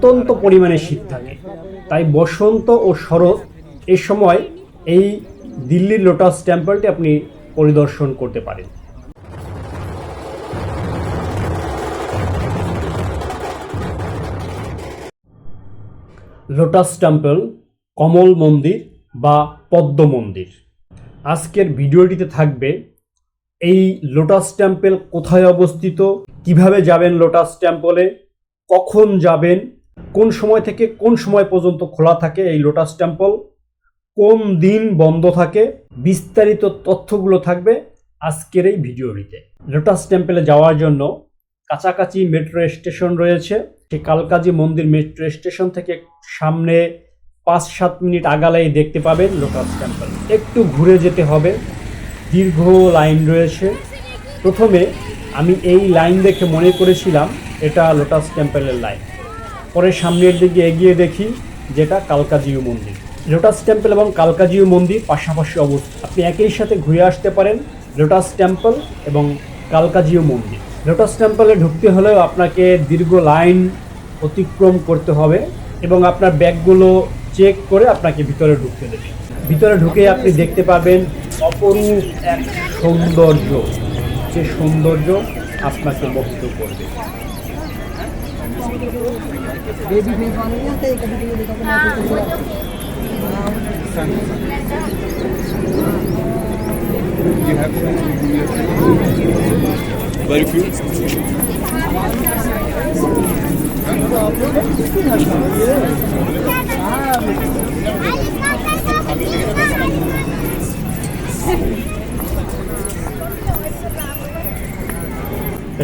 অত্যন্ত পরিমাণে শীত থাকে। তাই বসন্ত ও শরৎ এ সময় এই দিল্লির লোটাস টেম্পলটি আপনি পরিদর্শন করতে পারেন। লোটাস টেম্পল, কমল মন্দির বা পদ্ম মন্দির। আজকের ভিডিওটিতে থাকবে এই লোটাস টেম্পল কোথায় অবস্থিত, কীভাবে যাবেন লোটাস টেম্পলে, কখন যাবেন কোন সময় থেকে কোন সময় পর্যন্ত খোলা থাকে এই লোটাস টেম্পল কোন দিন বন্ধ থাকে, বিস্তারিত তথ্যগুলো থাকবে আজকের এই ভিডিওটিতে। লোটাস টেম্পলে যাওয়ার জন্য কাছাকাছি মেট্রো স্টেশন রয়েছে। সেই কালকাজি মন্দির মেট্রো স্টেশন থেকে সামনে পাঁচ সাত মিনিট আগালেই দেখতে পাবেন লোটাস টেম্পল একটু ঘুরে যেতে হবে। দীর্ঘ লাইন রয়েছে। প্রথমে আমি এই লাইন দেখে মনে করেছিলাম, এটা লোটাস টেম্পলের লাইন। পরে সামনের দিকে এগিয়ে দেখি যেটা কালকাজিউ মন্দির। লোটাস টেম্পল এবং কালকাজিউ মন্দির পাশাপাশি অবস্থিত। আপনি একই সাথে ঘুরে আসতে পারেন লোটাস টেম্পল এবং কালকাজিউ মন্দির। লোটাস টেম্পলে ঢুকতে হলেও আপনাকে দীর্ঘ লাইন অতিক্রম করতে হবে এবং আপনার ব্যাগগুলো চেক করে আপনাকে ভিতরে ঢুকতে দেবে। ভিতরে ঢুকে আপনি দেখতে পাবেন অপরূপ এক সৌন্দর্য। যে সৌন্দর্য আপনাকে মোহিত করবে। बेबी फेस वाले very few.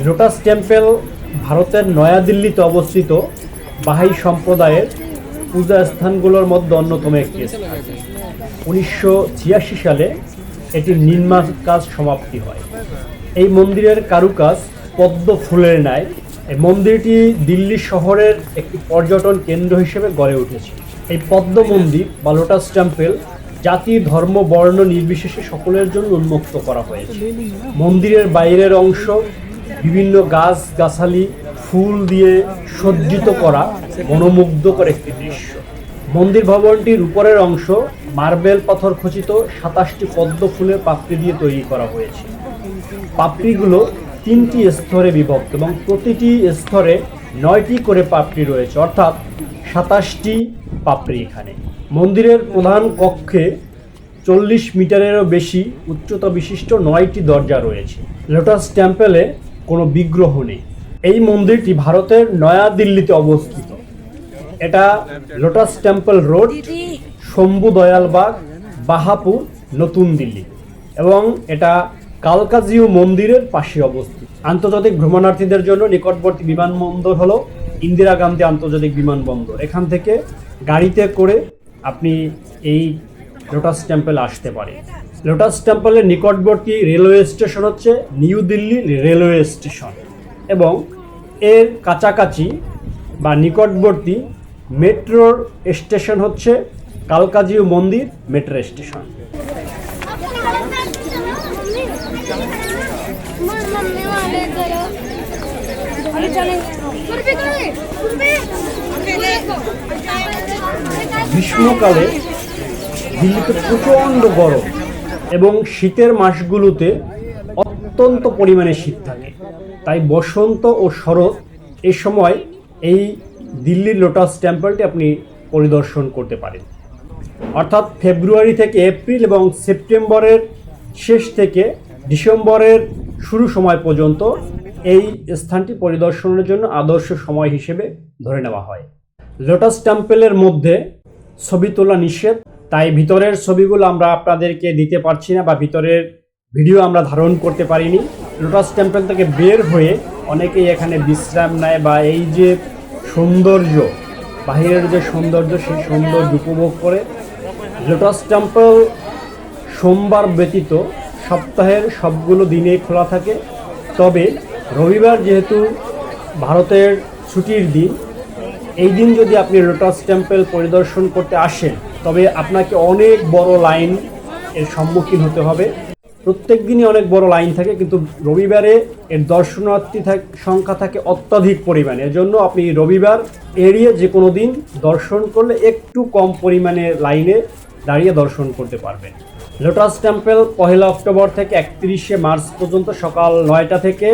Lotus Temple ভারতের নয়াদিল্লিতে অবস্থিত বাহাই সম্প্রদায়ের পূজা স্থানগুলোর মধ্যে অন্যতম একটি স্থান। উনিশশো ছিয়াশি সালে এটির নির্মাণ কাজ সমাপ্তি হয়। এই মন্দিরের কারুকাজ পদ্ম ফুলের ন্যায়। এই মন্দিরটি দিল্লি শহরের একটি পর্যটন কেন্দ্র হিসেবে গড়ে উঠেছে। এই পদ্ম মন্দির বা লোটাস টেম্পল জাতি, ধর্ম, বর্ণ নির্বিশেষে সকলের জন্য উন্মুক্ত করা হয়েছে। মন্দিরের বাইরের অংশ বিভিন্ন গাছ, গাছালি, ফুল দিয়ে সজ্জিত করা মনোমুগ্ধকর একটি দৃশ্য। মন্দির ভবনটির উপরের অংশ, মার্বেল পাথর খচিত সাতাশটি পদ্ম ফুলের পাপড়ি দিয়ে তৈরি করা হয়েছে। পাপড়িগুলো তিনটি স্তরে বিভক্ত এবং প্রতিটি স্তরে নয়টি করে পাপড়ি রয়েছে, অর্থাৎ সাতাশটি পাপড়ি এখানে। মন্দিরের প্রধান কক্ষে চল্লিশ মিটারেরও বেশি উচ্চতা বিশিষ্ট নয়টি দরজা রয়েছে। লোটাস টেম্পলে কোনো বিগ্রহ নেই। এই মন্দিরটি ভারতের নয়াদিল্লিতে অবস্থিত। এটা lotus temple road Shambhu Dayalbagh Bahapur নতুন দিল্লি এবং এটা কালকাজিউ মন্দিরের পাশে অবস্থিত। আন্তর্জাতিক ভ্রমণার্থীদের জন্য নিকটবর্তী বিমানবন্দর হলো ইন্দিরা গান্ধী আন্তর্জাতিক বিমানবন্দর। এখান থেকে গাড়িতে করে আপনি এই লোটাস টেম্পল আসতে পারেন। লোটাস টেম্পলের নিকটবর্তী রেলওয়ে স্টেশন হচ্ছে নিউ দিল্লি রেলওয়ে স্টেশন এবং এর কাছাকাছি বা নিকটবর্তী মেট্রোর স্টেশন হচ্ছে কালকাজিও মন্দির মেট্রো স্টেশন। গ্রীষ্মকালে দিল্লিতে প্রচণ্ড গরম। এবং শীতের মাসগুলোতে অত্যন্ত পরিমাণে শীত থাকে। তাই বসন্ত ও শরৎ এ সময় এই দিল্লির লোটাস টেম্পলটি আপনি পরিদর্শন করতে পারেন। অর্থাৎ ফেব্রুয়ারি থেকে এপ্রিল এবং সেপ্টেম্বরের শেষ থেকে ডিসেম্বরের শুরু সময় পর্যন্ত এই স্থানটি পরিদর্শনের জন্য আদর্শ সময় হিসেবে ধরে নেওয়া হয়। লোটাস টেম্পলের মধ্যে ছবি তোলা নিষেধ তাই ভিতরের ছবিগুলো আমরা আপনাদেরকে দিতে পারছি না বা ভিতরের ভিডিও আমরা ধারণ করতে পারিনি। লোটাস টেম্পল থেকে বের হয়ে অনেকেই এখানে বিশ্রাম নেয় বা এই যে সৌন্দর্য, বাহিরের যে সৌন্দর্য, সেই সৌন্দর্য উপভোগ করে। লোটাস টেম্পল সোমবার ব্যতীত সপ্তাহের সবগুলো দিনেই খোলা থাকে। তবে রবিবার যেহেতু ভারতের ছুটির দিন, এই দিন যদি আপনি লোটাস টেম্পল পরিদর্শন করতে আসেন তবে আপনাকে অনেক বড় লাইন এর সম্মুখীন হতে হবে। প্রত্যেক দিনই অনেক বড় লাইন থাকে, কিন্তু রবিবারে এর দর্শনার্থী সংখ্যা থাকে অত্যাধিক পরিমাণে। এজন্য আপনি রবিবার এড়িয়ে যে কোনো দিন দর্শন করলে একটু কম পরিমাণে লাইনে দাঁড়িয়ে দর্শন করতে পারবেন। লোটাস টেম্পল পহেলা অক্টোবর থেকে একত্রিশে মার্চ পর্যন্ত সকাল নয়টা থেকে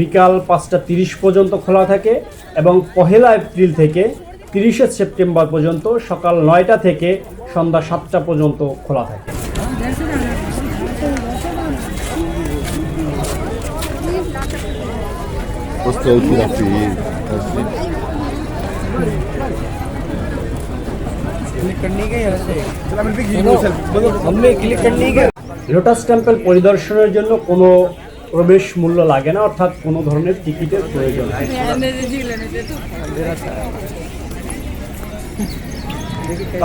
বিকাল পাঁচটা তিরিশ পর্যন্ত খোলা থাকে এবং পহেলা এপ্রিল থেকে তিরিশে সেপ্টেম্বর পর্যন্ত সকাল নয়টা থেকে সন্ধ্যা সাতটা পর্যন্ত খোলা থাকে। লোটাস টেম্পল পরিদর্শনের জন্য কোনো প্রবেশ মূল্য লাগে না, অর্থাৎ কোনো ধরনের টিকিটের প্রয়োজন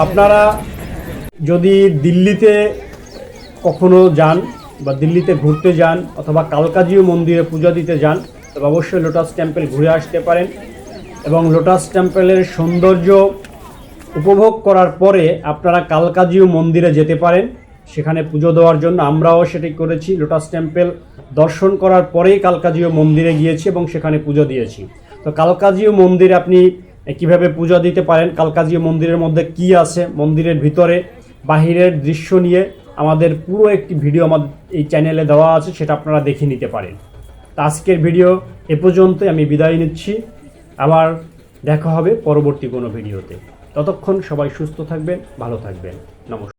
আপনারা যদি দিল্লিতে কখনো যান বা দিল্লিতে ঘুরতে যান অথবা কালকাজিও মন্দিরে পূজা দিতে যান, তবে অবশ্যই লোটাস টেম্পল ঘুরে আসতে পারেন এবং লোটাস টেম্পলের সৌন্দর্য উপভোগ করার পরে আপনারা কালকাজিও মন্দিরে যেতে পারেন। সেখানে পুজো দেওয়ার জন্য আমরাও সেটি করেছি। লোটাস টেম্পল দর্শন করার পরেই কালকাজিও মন্দিরে গিয়েছি এবং সেখানে পুজো দিয়েছি। তো কালকাজিও মন্দিরে আপনি কীভাবে পূজা দিতে পারেন। কালকাজীয় মন্দিরের মধ্যে কি আছে, মন্দিরের ভিতরে বাহিরের দৃশ্য নিয়ে আমাদের পুরো একটি ভিডিও আমাদের এই চ্যানেলে দেওয়া আছে, সেটা আপনারা দেখে নিতে পারেন। তো আজকের ভিডিও এ পর্যন্তই, আমি বিদায় নিচ্ছি। আবার দেখা হবে পরবর্তী কোনো ভিডিওতে। ততক্ষণ সবাই সুস্থ থাকবেন, ভালো থাকবেন। নমস্কার।